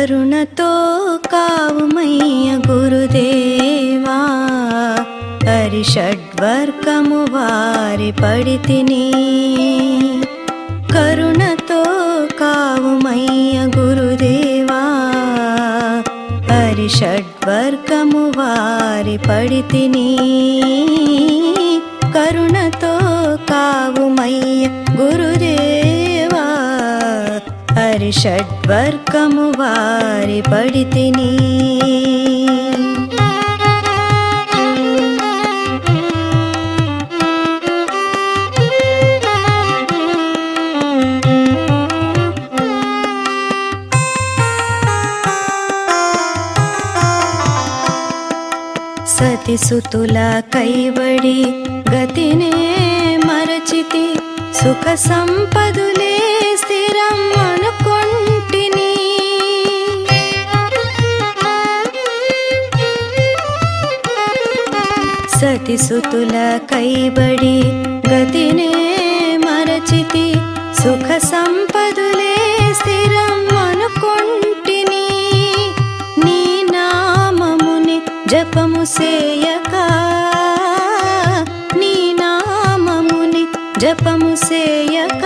కరుణతో కావుమయ్య గురుదేవా హరిషడ్వర్గము వారి పడితిని. కరుణతో కావుమయ్య గురుదేవా హరిషడ్వర్గము వారి పడితిని. కరుణతో కావుమయ్య గురుదేవా వారి షడ్వర్గము వారి పడితిని. సతిసుతుల కైవడి గతినే మరచితి సుఖ సంపదులే సతిసుతుల కైబడి గతినే మరచితి సుఖ సంపదులే స్థిరం అనుకుంటిని. నీ నామముని జపము సేయక నీ నామముని జపము సేయక.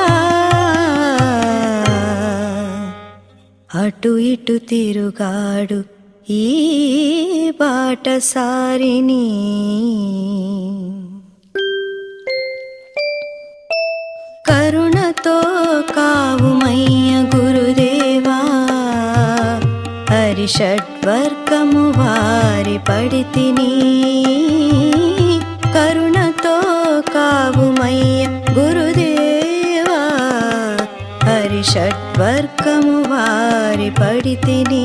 అటు ఇటు తిరుగాడు ఈ బాటసారిని కరుణతో కావుమయ్య గురుదేవా హరిషడ్వర్గము వారి పడితిని. కరుణతో కావుమయ్య గురుదేవా హరిషడ్ హరిషడ్వర్గము వారి పడితిని.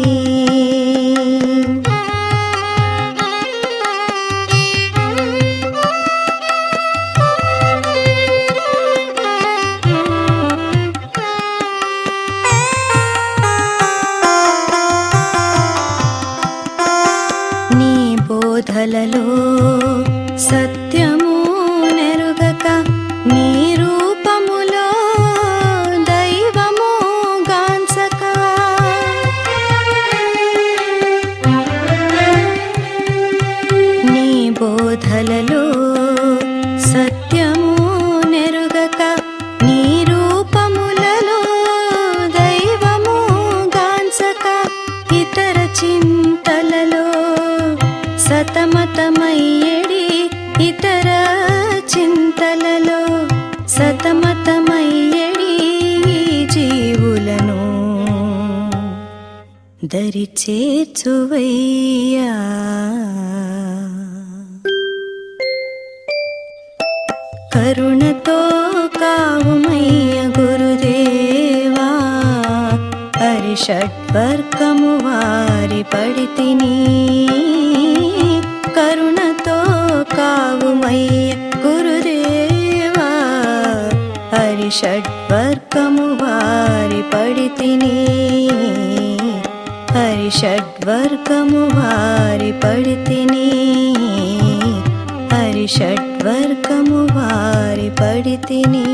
నీ బోధలలో సత్యము సతమతమయ్యడి ఇతర చింతలలో సతమతమయ్యడి జీవులను దరి చేర్చువయ్యా కరుణతో కావుమయ్య గురుదేవా హరిషడ్వర్గము వారి పడితిని హరిషడ్వర్గము వారి పడితిని హరిషడ్వర్గము వారి పడితిని హరిషడ్వర్గము వారి పడితిని